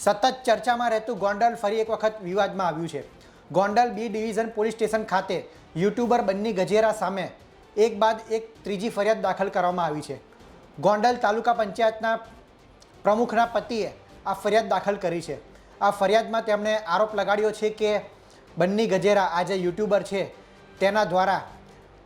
સતત ચર્ચામાં રહેતું ગોંડલ ફરી એક વખત વિવાદમાં આવ્યું છે. Gondal B division police station ખાતે યુટ્યુબર બન્ની ગજેરા સામે એક બાદ એક ત્રીજી ફરિયાદ દાખલ કરવામાં આવી છે. ગોંડલ તાલુકા પંચાયતના પ્રમુખના પતિએ આ ફરિયાદ દાખલ કરી છે. આ ફરિયાદમાં તેમણે આરોપ લગાડ્યો છે કે બન્ની ગજેરા આ જે યુટ્યુબર છે, તેના દ્વારા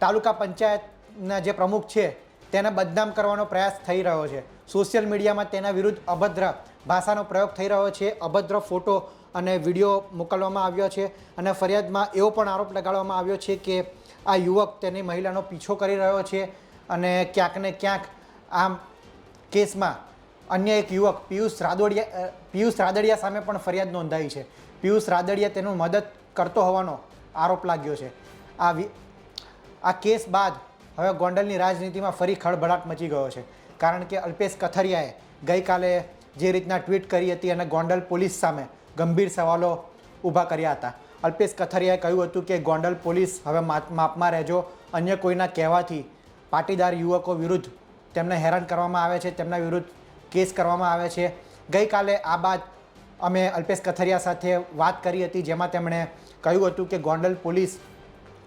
તાલુકા પંચાયતના જે પ્રમુખ છે તેને બદનામ કરવાનો પ્રયાસ થઈ રહ્યો છે. સોશિયલ મીડિયામાં તેના વિરુદ્ધ અભદ્ર ભાષાનો પ્રયોગ થઈ રહ્યો છે. અભદ્ર ફોટો અને વીડિયો મોકલવામાં આવ્યો છે અને ફરિયાદમાં એવો પણ આરોપ લગાડવામાં આવ્યો છે કે આ યુવક તેની મહિલાનો પીછો કરી રહ્યો છે અને ક્યાંક ને ક્યાંક આમ કેસમાં અન્ય એક યુવક પિયુષ રાદોડિયા પિયુષ રાદડિયા સામે પણ ફરિયાદ નોંધાઈ છે. પિયુષ રાદડિયા તેનું મદદ કરતો હોવાનો આરોપ લાગ્યો છે. આ આ કેસ બાદ હવે ગોંડલની રાજનીતિમાં ફરી ખળભળાટ મચી ગયો છે. કારણ કે અલ્પેશ કથરિયાએ ગઈકાલે જે રીતના ટ્વીટ કરી હતી અને ગોંડલ પોલીસ સામે ગંભીર સવાલો ઊભા કર્યા હતા. અલ્પેશ કથરિયાએ કહ્યું હતું કે ગોંડલ પોલીસ હવે માપ- માપમાં રહેજો. અન્ય કોઈના કહેવાથી પાટીદાર યુવકો વિરુદ્ધ તેમને હેરાન કરવામાં આવે છે, તેમના વિરુદ્ધ કેસ કરવામાં આવે છે. ગઈકાલે આ બાદ અમે અલ્પેશ કથરિયા સાથે વાત કરી હતી, જેમાં તેમણે કહ્યું હતું કે ગોંડલ પોલીસ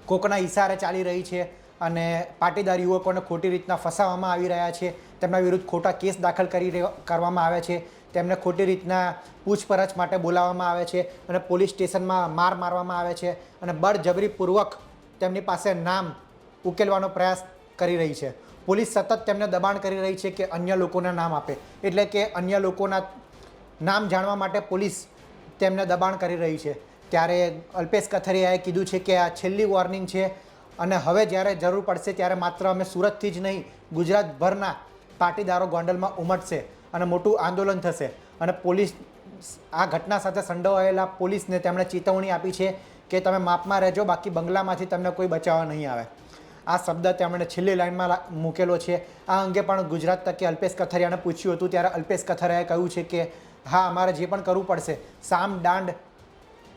કોકના ઇશારે ચાલી રહી છે. અને પાટીદાર યુવકોને ખોટી રીતના ફસાવવામાં આવી રહ્યા છે. તેમના વિરુદ્ધ ખોટા કેસ દાખલ કરી કરવામાં આવે છે. તેમને ખોટી રીતના પૂછપરછ માટે બોલાવવામાં આવે છે અને પોલીસ સ્ટેશનમાં માર મારવામાં આવે છે અને બળજબરીપૂર્વક તેમની પાસે નામ ઉકેલવાનો પ્રયાસ કરી રહી છે. પોલીસ સતત તેમને દબાણ કરી રહી છે કે અન્ય લોકોના નામ આપે. એટલે કે અન્ય લોકોના નામ જાણવા માટે પોલીસ તેમને દબાણ કરી રહી છે. ત્યારે અલ્પેશ કથરિયાએ કીધું છે કે આ છેલ્લી વોર્નિંગ છે અને હવે જ્યારે જરૂર પડશે ત્યારે માત્ર અમે સુરતથી જ નહીં, ગુજરાતભરના પાટીદારો ગોંડલમાં ઉમટશે અને મોટું આંદોલન થશે. અને પોલીસ આ ઘટના સાથે સંડોવાયેલા પોલીસને તેમણે ચેતવણી આપી છે કે તમે માપમાં રહેજો, બાકી બંગલામાંથી તમને કોઈ બચાવવા નહીં આવે. આ શબ્દ તેમણે છેલ્લી લાઇનમાં મૂકેલો છે. આ અંગે પણ ગુજરાત તકે અલ્પેશ કથરિયાને પૂછ્યું હતું, ત્યારે અલ્પેશ કથરિયાએ કહ્યું છે કે, હા, અમારે જે પણ કરવું પડશે સામ દાંડ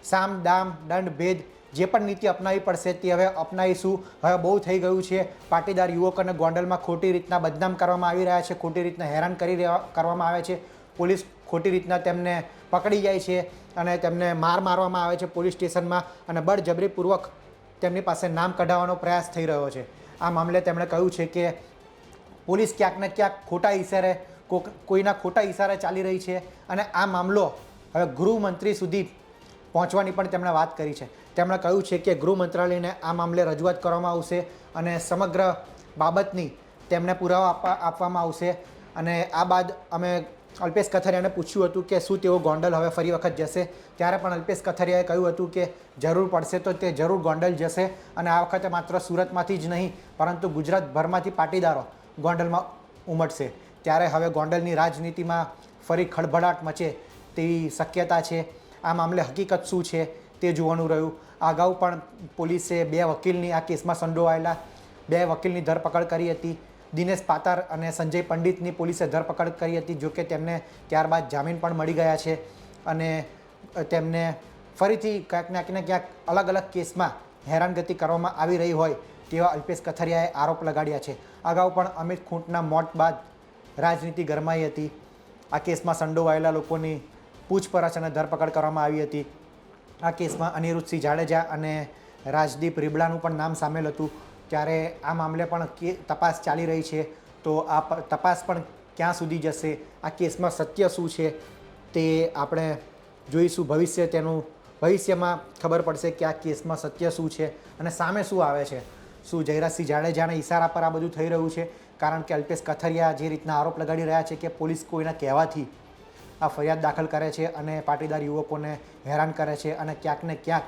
સામ દામ દંડ ભેદ જે પણ નીતિ અપનાવવી પડશે તે હવે અપનાવીશું. હવે બહુ થઈ ગયું છે. પાટીદાર યુવકોને ગોંડલમાં ખોટી રીતના બદનામ કરવામાં આવી રહ્યા છે. ખોટી રીતના હેરાન કરી કરવામાં આવે છે. પોલીસ ખોટી રીતના તેમને પકડી જાય છે અને તેમને માર મારવામાં આવે છે પોલીસ સ્ટેશનમાં અને બળજબરીપૂર્વક તેમની પાસે નામ કઢાવવાનો પ્રયાસ થઈ રહ્યો છે. આ મામલે તેમણે કહ્યું છે કે પોલીસ ક્યાંક ને ક્યાંક ખોટા ઈશારે કોઈના ખોટા ઈશારે ચાલી રહી છે અને આ મામલો હવે ગૃહમંત્રી સુધી પહોંચવાની પણ તેમણે વાત કરી છે. તેમણે કહ્યું છે કે ગૃહ મંત્રાલયને આ મામલે રજૂઆત કરવામાં આવશે અને સમગ્ર બાબતની તેમને પુરાવા આપવા આપવામાં આવશે. અને આ બાદ અમે અલ્પેશ કથરિયાને પૂછ્યું હતું કે શું તેઓ ગોંડલ હવે ફરી વખત જશે? ત્યારે પણ અલ્પેશ કથરિયાએ કહ્યું હતું કે જરૂર પડશે તો તે જરૂર ગોંડલ જશે અને આ વખતે માત્ર સુરતમાંથી જ નહીં, પરંતુ ગુજરાતભરમાંથી પાટીદારો ગોંડલમાં ઉમટશે. ત્યારે હવે ગોંડલની રાજનીતિમાં ફરી ખળભળાટ મચે તેવી શક્યતા છે. આ મામલે હકીકત શું છે તે જોવાનું રહ્યું. અગાઉ પણ પોલીસે બે વકીલની આ કેસમાં સંડોવાયેલા બે વકીલની ધરપકડ કરી હતી. દિનેશ પાતાર અને સંજય પંડિતની પોલીસે ધરપકડ કરી હતી જોકે તેમને ત્યારબાદ જામીન પણ મળી ગયા છે. અને તેમને ફરીથી ક્યાંક ને ક્યાંક અલગ અલગ કેસમાં હેરાનગતિ કરવામાં આવી રહી હોય તેવા અલ્પેશ કથરિયાએ આરોપ લગાડ્યા છે. અગાઉ પણ અમિત ખૂંટના મોત બાદ રાજનીતિ ગરમાઈ હતી. આ કેસમાં સંડોવાયેલા લોકોની પૂછપરછ અને ધરપકડ કરવામાં આવી હતી. આ કેસમાં અનિરુદ્ધસિંહ જાડેજા અને રાજદીપ રીબડાનું પણ નામ સામેલ હતું. ત્યારે આ મામલે પણ કે તપાસ ચાલી રહી છે. તો આ તપાસ પણ ક્યાં સુધી જશે? આ કેસમાં સત્ય શું છે? તે આપણે જોઈશું. ભવિષ્ય તેનું, ભવિષ્યમાં ખબર પડશે કે આ કેસમાં સત્ય શું છે અને સામે શું આવે છે. શું જયરાજસિંહ જાડેજાના ઈશારા પર આ બધું થઈ રહ્યું છે? કારણ કે અલ્પેશ કથરિયા જે રીતના આરોપ લગાડી રહ્યા છે કે પોલીસ કોઈના કહેવાથી આ ફરિયાદ દાખલ કરે છે અને પાટીદાર યુવકોને હેરાન કરે છે અને ક્યાંક ને ક્યાંક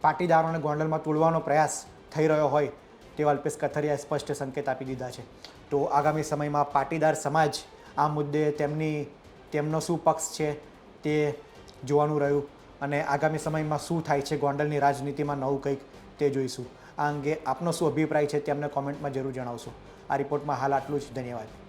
પાટીદારોને ગોંડલમાં તોડવાનો પ્રયાસ થઈ રહ્યો હોય તેવા અલ્પેશ કથરિયાએ સ્પષ્ટ સંકેત આપી દીધા છે. તો આગામી સમયમાં પાટીદાર સમાજ આ મુદ્દે તેમની, તેમનો શું પક્ષ છે તે જોવાનું રહ્યું અને આગામી સમયમાં શું થાય છે ગોંડલની રાજનીતિમાં નવું કંઈક તે જોઈશું. આ અંગે આપનો શું અભિપ્રાય છે તેમને કોમેન્ટમાં જરૂર જણાવશો. આ રિપોર્ટમાં હાલ આટલું જ. ધન્યવાદ.